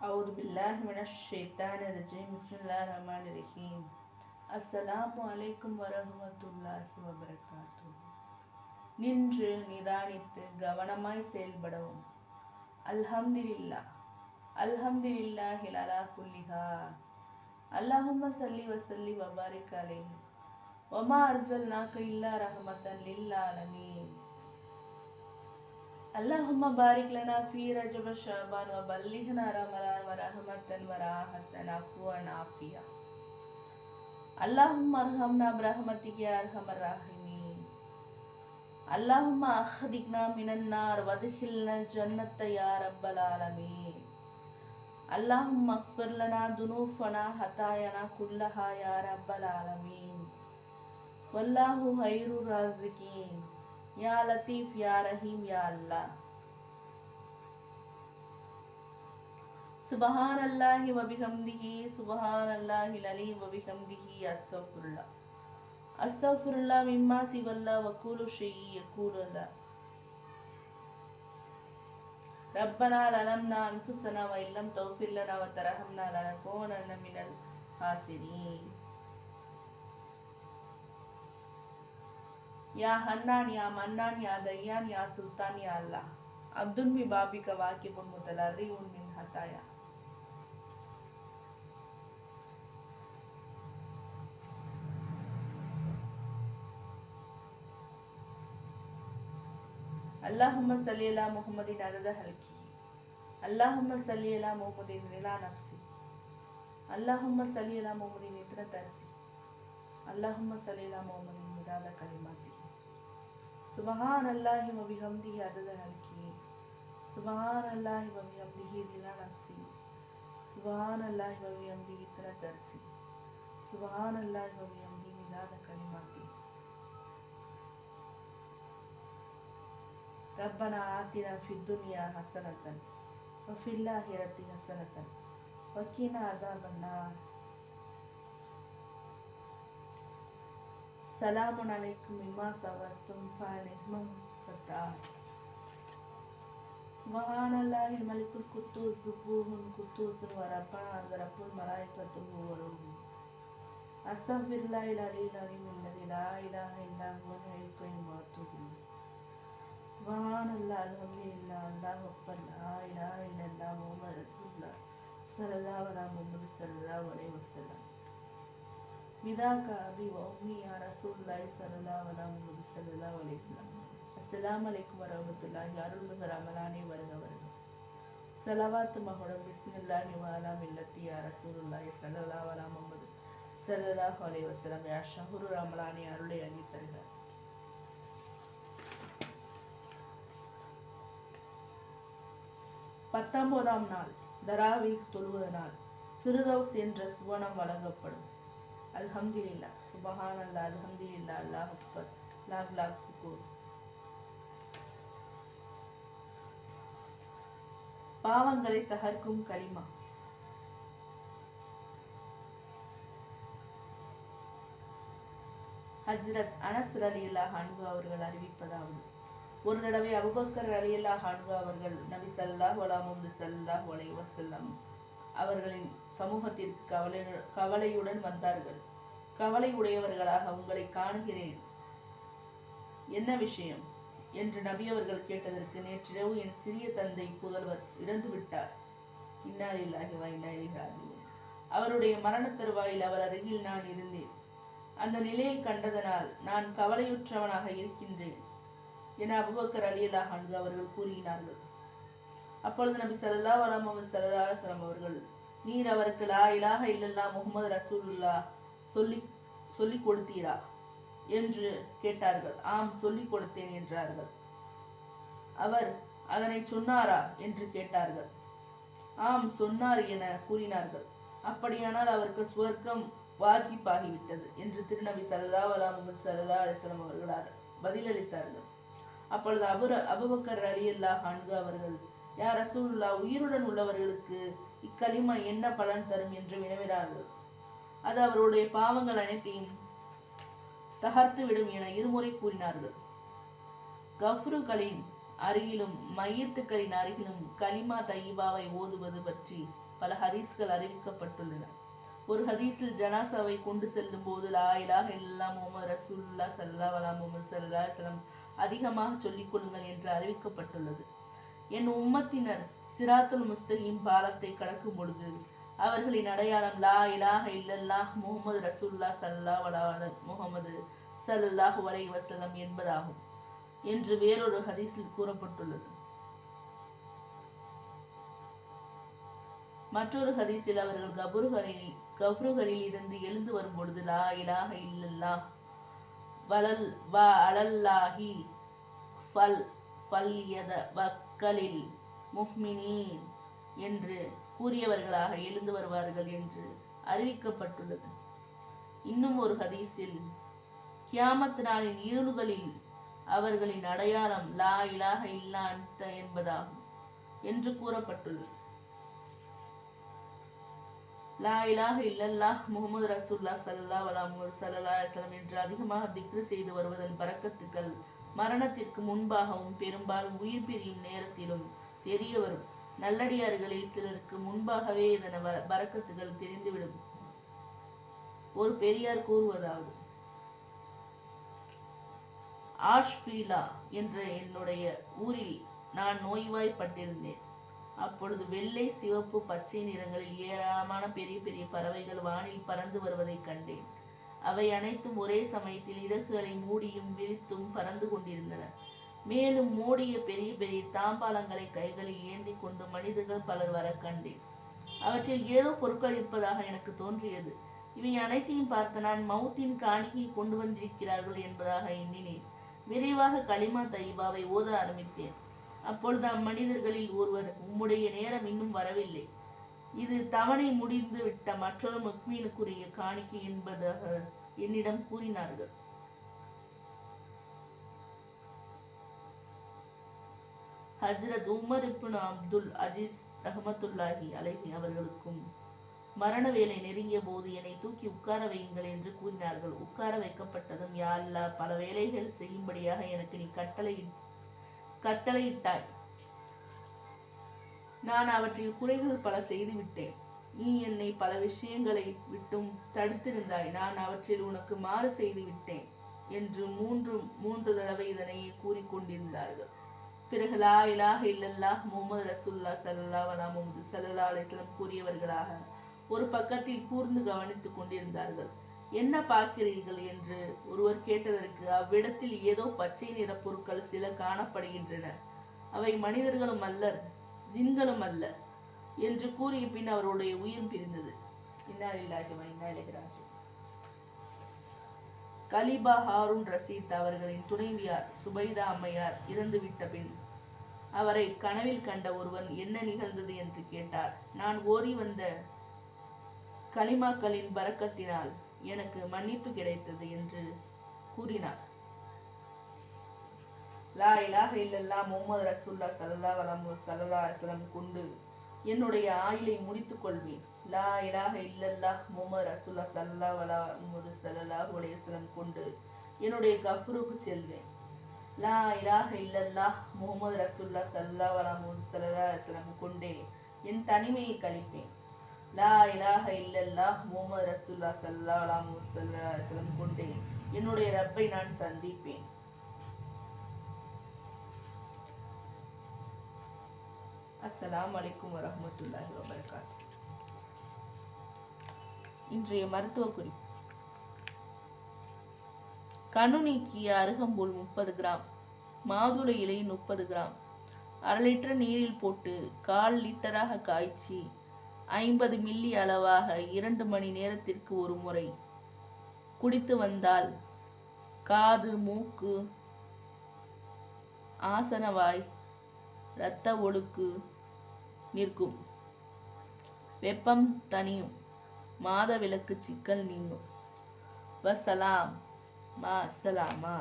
அவுது பில்லாஹி மினஷேத்தான் ரஜீம் பிஸ்மில்லா ரஹ்மான் ரஹீம் அஸ்ஸலாம் வலைக்கும் வரஹமத்துல்லாஹி வபரகாத்து நின்று நிதானித்து கவனமாய் செயல்படவும். அல்ஹம்தில்லா அல்ஹம்தில்லா ஹிலலா குல்லிஹா. அல்லாஹும்ம சல்லி வசல்லி வபாரிக் அலேஹி. ஒமா அர்சல் நாக்கு இல்லா ரஹமத்தன் லில்லாலமீன் اللهم بارك لنا في رجب شعبان وبلغنا رمضان ورحمة وراحة عفوا عافية اللهم ارحمنا برحمتك يا ارحم الراحمين اللهم اخرجنا من النار وادخلنا الجنة يا رب العالمين اللهم اغفر لنا ذنوبنا خطايانا كلها يا رب العالمين والله خير الرازقين யா லத்தீஃப் யா ரஹீம் யா அல்லா சுபஹான் அல்லாஹி வபிஹம்திஹி சுபஹான் அல்லாஹி லலி வபிஹம்திஹி அஸ்தஃபுல்லா அஸ்தஃபுல்லா மிம்மா சிவல்லா வக்கூலு ஷெயி யக்கூலுல்லா ரப்பனா லலம்னா அன்ஃபுசனா வ தௌஃபில்லனா வ தரஹம்னா லனகோனன்ன மினல் ஹாசிரீன். யா ஹன்னான் யா மன்னான் யா தையான் யா சுல்தான் யா அல்லா அப்துன் பி பாபிக வாக்கிபுன் முதலரி உன் மின் ஹத்தாயா. அல்லாஹும்ம சல்லியலா முகமதின் அதத ஹல்கி. அல்லாஹும்ம சல்லியலா முகமதின் ரிலா நப்சி அல்லாஹும்ம சல்லியலா முகமதின் இத்தன தரிசி. அல்லாஹும்ம சல்லியலா முகமதின் மிதாத கலிமாத்தி. على محمد مداد كلماتي سبحان الله وبحمده عدد خلقه سبحان الله وبحمده رضا نفسي سبحان الله وبحمده متر درسي سبحان الله وبحمده مداد كلماتي ربنا آتنا في الدنيا حسنة وفي الآخرة حسنة وقنا عذاب النار سلام عليكم مما صبرتم فنعم الفتاة سبحان الله الملك القدوس سبوح قدوس وربنا ورب الملائكة والروح أستغفر الله العلي العظيم الذي لا إله إلا هو الحي القيوم وأتوب إليه سبحان الله الحمد لله الله أكبر لا إله إلا الله محمد رسول الله صلى الله على محمد صلى الله عليه وسلم மிதாக்கா அபி வௌமி யா ரசூல்லாய் வலா முகமது சல்லா அலிஸ்லாம் அஸ்லாம் அலைக்கும் வரமத்துல்லா யாருள்மிகு வருக வருக சலவாத்து மகுடம் பிஸ்மில்லா நிவாலா மில்லத்தி யா ரசூலுல்லாய் சல்லா வலா முகமது சல்லாஹ் அலி வசலாம் யா அருளை அள்ளி தருக பத்தொன்பதாம் நாள் தராவி தொழுவது நாள் ஃபிருதௌஸ் என்ற சுவனம் வழங்கப்படும் அல்ஹம்துலில்லா சுபஹான் அல்லா அல்ஹம்துலில்லா அல்லாஹ் அக்பர். லாக் லாக் சுக்கூர் பாவங்களை தகர்க்கும் களிமா. ஹஜ்ரத் அனஸ் அலியல்லா ஹான்கு அவர்கள் அறிவிப்பதாவது ஒரு தடவை அபுபக்கர் அலியல்லா ஹான்கு அவர்கள் நபி சல்லாஹ் வலாமுந்து சல்லாஹ் வலை வசல்லம் அவர்களின் சமூகத்திற்கு கவலை கவலையுடன் வந்தார்கள். கவலை உடையவர்களாக உங்களை காணுகிறேன். என்ன விஷயம்? என்று நபி அவர்கள் கேட்டதற்கு நேற்றிரவு என் சிறிய தந்தை புதல்வர் இறந்து விட்டார். இன்னாலில்லாஹி வா இன்னா அவருடைய மரண தருவாயில் அவர் அருகில் நான் இருந்தேன். அந்த நிலையை கண்டதனால் நான் கவலையுற்றவனாக இருக்கின்றேன் என அபுபக்கர் அலியலாக ஹன்கு அவர்கள் கூறினார்கள். அப்பொழுது நபி சல்லா அலா முகமது சல்லா அலுவலம் அவர்கள் நீர் அவருக்கு லா இலாக இல்லல்லா முகமது ரசூலுல்லா சொல்லி சொல்லி கொடுத்தீரா? என்று கேட்டார்கள். ஆம் சொல்லிக் கொடுத்தேன் என்றார்கள். அவர் அதனை சொன்னாரா? என்று கேட்டார்கள். ஆம் சொன்னார் என கூறினார்கள். அப்படியானால் அவருக்கு சுவர்க்கம் வாஜிப்பாகிவிட்டது என்று திருநபி சல்லா அலா முகமது சல்லா அலிஸ்லாம் அவர்களார் பதிலளித்தார்கள். அப்பொழுது அபுர அபுபக்கர் அலி அல்லா ஹான்கு அவர்கள் யார் ரசூல்லா உயிருடன் உள்ளவர்களுக்கு இக்களிமா என்ன பலன் தரும் என்று வினவினார்கள். அது அவருடைய பாவங்கள் அனைத்தையும் தகர்த்து விடும் என இருமுறை கூறினார்கள். கஃப்ருகளின் அருகிலும் மையத்துக்களின் அருகிலும் கலிமா தையிபாவை ஓதுவது பற்றி பல ஹதீஸ்கள் அறிவிக்கப்பட்டுள்ளன. ஒரு ஹதீஸில் ஜனாசாவை கொண்டு செல்லும் போது லா இலாஹ இல்லல்லாஹ் முஹம்மது ரசூலுல்லா ஸல்லல்லாஹு அலைஹி முஹம்மது ஸல்லல்லாஹு அதிகமாக சொல்லிக் கொள்ளுங்கள் என்று அறிவிக்கப்பட்டுள்ளது. என் உம்மத்தினர் சிராத்துல் முஸ்தகிம் பாலத்தை கடக்கும் பொழுது அவர்களின் அடையாளம் லா இலாஹ இல்லல்லாஹ் முகமது ரசூல்லா சல்லா வலாவல முகமது ஸல்லல்லாஹு வலை வஸல்லம் என்பதாகும் என்று வேறொரு ஹதீஸில் கூறப்பட்டுள்ளது. மற்றொரு ஹதீஸில் அவர்கள் கபுருகளில் கபுருகளில் இருந்து எழுந்து வரும் பொழுது லா இலாக இல்லல்லாஹ் வலல் வ அலல்லாஹி ஃபல் ஃபல் யத வக்கலில் முஹ்மினீன் என்று கூறியவர்களாக எழுந்து வருவார்கள் என்று அறிவிக்கப்பட்டுள்ளது. இன்னும் ஒரு ஹதீஸில் கியாமத் நாளின் இருளுகளில் அவர்களின் அடையாளம் லா இலாக இல்லா என்பதாகும் என்று கூறப்பட்டுள்ளது. லா இலாக இல்லல்லாஹ் முகமது ரசூல்லா சல்லா வலா முகமது சல்லா அலைஹி என்று அதிகமாக திக்ரு செய்து வருவதன் பறக்கத்துக்கள் மரணத்திற்கு முன்பாகவும் பெரும்பாலும் உயிர் பிரியும் நேரத்திலும் தெரிய வரும் நல்லடியார்களில் சிலருக்கு முன்பாகவே இதன வ- தெரிந்துவிடும். ஒரு பெரியார் கூறுவதாவது ஆஷ்பீலா என்ற என்னுடைய ஊரில் நான் நோய்வாய்ப்பட்டிருந்தேன். அப்பொழுது வெள்ளை சிவப்பு பச்சை நிறங்களில் ஏராளமான பெரிய பெரிய பறவைகள் வானில் பறந்து வருவதைக் கண்டேன். அவை அனைத்தும் ஒரே சமயத்தில் இறகுகளை மூடியும் விரித்தும் பறந்து கொண்டிருந்தன. மேலும் மூடிய பெரிய பெரிய தாம்பாளங்களை கைகளில் ஏந்தி கொண்டு மனிதர்கள் பலர் வர கண்டேன். அவற்றில் ஏதோ பொருட்கள் இருப்பதாக எனக்கு தோன்றியது. இவை அனைத்தையும் பார்த்த நான் மௌத்தின் காணிக்கை கொண்டு வந்திருக்கிறார்கள் என்பதாக எண்ணினேன். விரைவாக களிமா தைபாவை ஓத ஆரம்பித்தேன். அப்பொழுது அம்மனிதர்களில் ஒருவர் உம்முடைய நேரம் இன்னும் வரவில்லை. இது தவணை முடிந்து விட்ட மற்றொரு முக்மீனுக்குரிய காணிக்கை என்பதாக என்னிடம் கூறினார்கள். ஹசரத் உமர் இப்னு அப்துல் அஜீஸ் ரஹமத்துல்லாஹி அலைஹி அவர்களுக்கும் மரண வேலை நெருங்கிய போது என்னை தூக்கி உட்கார வையுங்கள் என்று கூறினார்கள். உட்கார வைக்கப்பட்டதும் யாழ்லா பல வேலைகள் செய்யும்படியாக எனக்கு நீ கட்டளை கட்டளையிட்டாய். நான் அவற்றில் குறைகள் பல செய்துவிட்டேன். நீ என்னை பல விஷயங்களை விட்டும் தடுத்திருந்தாய். நான் அவற்றில் உனக்கு மாறு செய்து விட்டேன் என்று மூன்று மூன்று தடவை இதனையே கூறிக்கொண்டிருந்தார்கள். பிறகு லா இலாஹ இல்லல்லாஹ் முகமது ரசூல்லா சல்லா அலைஹி முஹம்மது ஸல்லல்லாஹு கூறியவர்களாக ஒரு பக்கத்தில் கூர்ந்து கவனித்துக் கொண்டிருந்தார்கள். என்ன பார்க்கிறீர்கள்? என்று ஒருவர் கேட்டதற்கு அவ்விடத்தில் ஏதோ பச்சை நிற பொருட்கள் சில காணப்படுகின்றன. அவை மனிதர்களும் அல்லர் ஜின்களும் அல்ல என்று கூறிய பின் அவருடைய உயிர் பிரிந்தது. கலிபா ஹாரூன் ரசீத் அவர்களின் துணைவியார் சுபைதா அம்மையார் இறந்துவிட்ட பின் அவரை கனவில் கண்ட ஒருவன் என்ன நிகழ்ந்தது என்று கேட்டார். நான் ஓதி வந்த கலிமாக்களின் பரக்கத்தினால் எனக்கு மன்னிப்பு கிடைத்தது என்று கூறினார். லா இலாக இல்லல்லா முகமது ரசூல்லா சல்லா வலம் சல்லா அலைஹி கொண்டு என்னுடைய ஆயிலை முடித்துக் கொள்வேன். லா இலாஹ இல்லல்லாஹ் முகமது ரசூல்லா ஸல்லல்லாஹு அலைஹி ஸல்லல்லாஹு அலைஹி வஸல்லம் கொண்டு என்னுடைய கஃபருக்கு செல்வேன். லா இலாஹ இல்லல்லா முகமது ரசூல்லா சல்லா அலைஹி ஸல்லல்லாஹு அலைஹி கொண்டே என் தனிமையை கழிப்பேன். லா இலாஹ இல்லல்லாஹ் முஹம்மது ரசூல்லா ஸல்லல்லாஹு அலைஹி வஸல்லம் கொண்டே என்னுடைய ரப்பை நான் சந்திப்பேன். அஸ்லாம் அலைக்கும் வரமத்துல்லாஹி வபர்காத். இன்றைய மருத்துவ குறிப்பு. கணு நீக்கிய அருகம்புல் முப்பது கிராம். மாதுளை இலை முப்பது கிராம். அரை லிட்டர் நீரில் போட்டு கால் லிட்டராக காய்ச்சி ஐம்பது மில்லி அளவாக இரண்டு மணி நேரத்திற்கு ஒரு முறை குடித்து வந்தால் காது மூக்கு ஆசனவாய் இரத்த ஒழுக்கு நிற்கும் வெப்பம் தனியும் மாதவிளக்கு சிக்கல் நீங்கும். வசலாம். மா சலாமா